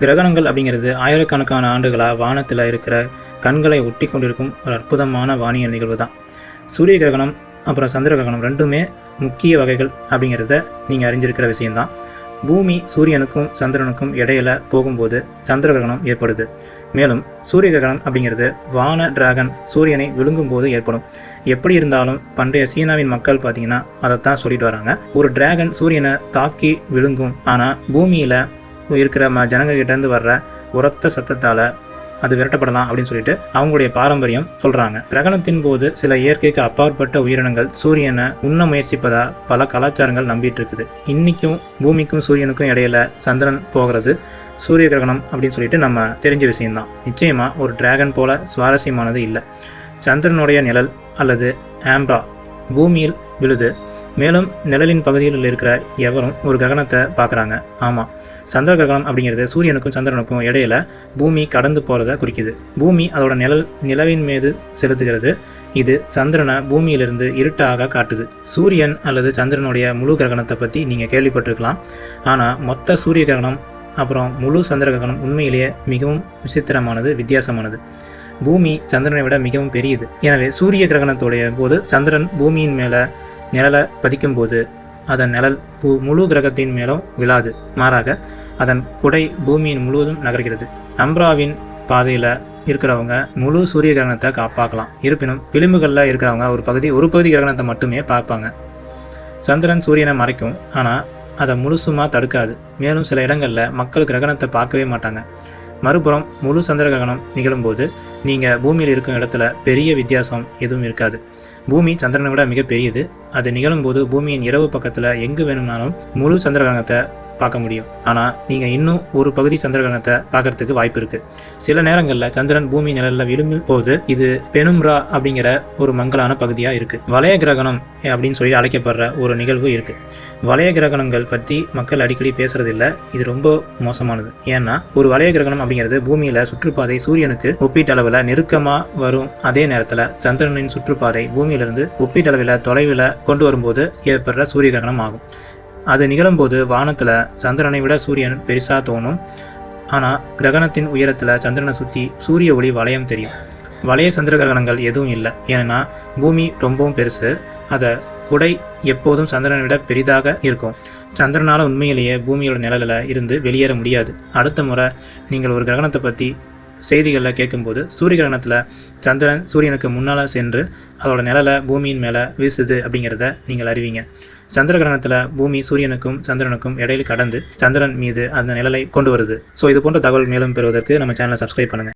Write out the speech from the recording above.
கிரகணங்கள் அப்படிங்கிறது ஆயிரக்கணக்கான ஆண்டுகளாக வானத்தில் இருக்கிற கண்களை ஒட்டி கொண்டிருக்கும் ஒரு அற்புதமான வானியல் நிகழ்வு தான் சூரிய கிரகணம் அப்புறம் சந்திர கிரகணம் ரெண்டுமே முக்கிய வகைகள் அப்படிங்கிறத நீங்கள் அறிஞ்சிருக்கிற விஷயம்தான். பூமி சூரியனுக்கும் சந்திரனுக்கும் இடையில போகும்போது சந்திர கிரகணம் ஏற்படுது. மேலும் சூரிய கிரகணம் அப்படிங்கிறது வான டிராகன் சூரியனை விழுங்கும் போது ஏற்படும். எப்படி இருந்தாலும் பண்டைய சீனாவின் மக்கள் பார்த்தீங்கன்னா அதைத்தான் சொல்லிட்டு வராங்க. ஒரு டிராகன் சூரியனை தாக்கி விழுங்கும். ஆனால் பூமியில் இருக்கிற ம ஜனங்ககிட்டேருந்து வர்ற உரத்த சத்தத்தால் அது விரட்டப்படலாம் அப்படின்னு சொல்லிட்டு அவங்களுடைய பாரம்பரியம் சொல்றாங்க. கிரகணத்தின் போது சில இயற்கைக்கு அப்பாற்பட்ட உயிரினங்கள் சூரியனை உண்ண முயற்சிப்பதா பல கலாச்சாரங்கள் நம்பிட்டு இருக்குது இன்னைக்கும் பூமிக்கும் சூரியனுக்கும் இடையில சந்திரன் போகிறது சூரிய கிரகணம் அப்படின்னு சொல்லிட்டு நம்ம தெரிஞ்ச விஷயம்தான். நிச்சயமா ஒரு டிராகன் போல சுவாரஸ்யமானது இல்லை. சந்திரனுடைய நிழல் அல்லது ஆம்ப்ரா பூமியில் விழுது. மேலும் நிழலின் பகுதியில் இருக்கிற எவரும் ஒரு கிரகணத்தை பார்க்குறாங்க. ஆமாம் சந்திர கிரகணம் அப்படிங்கிறது சூரியனுக்கும் சந்திரனுக்கும் இடையில பூமி கடந்து போகிறத குறிக்குது. பூமி அதோட நிழல் நிலவின் மீது செலுத்துகிறது. இது சந்திரனை பூமியிலிருந்து இருட்டாக காட்டுது. சூரியன் அல்லது சந்திரனுடைய முழு கிரகணத்தை பத்தி நீங்க கேள்விப்பட்டிருக்கலாம். ஆனா மொத்த சூரிய கிரகணம் அப்புறம் முழு சந்திர கிரகணம் உண்மையிலேயே மிகவும் விசித்திரமானது வித்தியாசமானது. பூமி சந்திரனை விட மிகவும் பெரியது. எனவே சூரிய கிரகணத்துடைய போது சந்திரன் பூமியின் மேல நிழலை பதிக்கும் போது அதன் நிழல் பூ முழு கிரகத்தின் மேலும் விழாது. மாறாக அதன் குடை பூமியின் முழுவதும் நகர்கிறது. அம்ராவின் பாதையில் இருக்கிறவங்க முழு சூரிய கிரகணத்தை காப்பாக்கலாம். பார்க்கலாம் இருப்பினும் விளிம்புகளில் இருக்கிறவங்க ஒரு பகுதி ஒரு பகுதி கிரகணத்தை மட்டுமே பார்ப்பாங்க. சந்திரன் சூரியனை மறைக்கும். ஆனால் அதை முழுசுமா தடுக்காது. மேலும் சில இடங்களில் மக்கள் கிரகணத்தை பார்க்கவே மாட்டாங்க. மறுபுறம் முழு சந்திர கிரகணம் நிகழும்போது நீங்கள் பூமியில் இருக்கும் இடத்துல பெரிய வித்தியாசம் எதுவும் இருக்காது. பூமி சந்திரனை விட மிக பெரியது அது நிகழும்போது பூமியின் இரவு பக்கத்தில் எங்கு வேணும்னாலும் முழு சந்திரகிரகணத்தை பார்க்க முடியும். ஆனால் நீங்கள் இன்னும் ஒரு பகுதி சந்திரகிரகணத்தை பார்க்கறதுக்கு வாய்ப்பு இருக்கு. சில நேரங்களில் சந்திரன் பூமி நிழலில் விழும் போது இது பெனும்ரா அப்படிங்கிற ஒரு மங்கலான பகுதியாக இருக்கு. வலய கிரகணம் அப்படின்னு சொல்லி அழைக்கப்படுற ஒரு நிகழ்வு இருக்கு. வலய கிரகணங்கள் பற்றி மக்கள் அடிக்கடி பேசுறதில்ல. இது ரொம்ப மோசமானது. ஏன்னா ஒரு வலய கிரகணம் அப்படிங்கிறது பூமியில சுற்றுப்பாதை சூரியனுக்கு ஒப்பீட்டளவில் நெருக்கமாக வரும். அதே நேரத்தில் சந்திரனின் சுற்றுப்பாதை பூமியிலிருந்து ஒப்பீட்டளவில் தொலைவில் கொண்டு வரும்போது ஏற்படுற சூரிய கிரகணம் ஆகும். அது நிகழும்போது வானத்தில் சந்திரனை விட சூரியன் பெருசா தோணும். ஆனால் கிரகணத்தின் உயரத்தில் சந்திரனை சுற்றி சூரிய ஒளி வளையம் தெரியும். வளைய சந்திர கிரகணங்கள் எதுவும் இல்லை. ஏன்னா பூமி ரொம்பவும் பெருசு. அதை குடை எப்போதும் சந்திரனை விட பெரிதாக இருக்கும். சந்திரனால் உண்மையிலேயே பூமியோட நிழலில் இருந்து வெளியேற முடியாது. அடுத்த முறை நீங்கள் ஒரு கிரகணத்தை பற்றி செய்திகளில் கேட்கும்போது சூரிய கிரகணத்தில் சந்திரன் சூரியனுக்கு முன்னால் சென்று அதோட நிழலை பூமியின் மேலே வீசுது அப்படிங்கிறத நீங்கள் அறிவீங்க. சந்திர கிரகணத்தில் பூமி சூரியனுக்கும் சந்திரனுக்கும் இடையில் கடந்து சந்திரன் மீது அந்த நிழலை கொண்டு வருது. ஸோ இது போன்ற தகவல் மேலும் பெறுவதற்கு நம்ம சேனலை சப்ஸ்கிரைப் பண்ணுங்கள்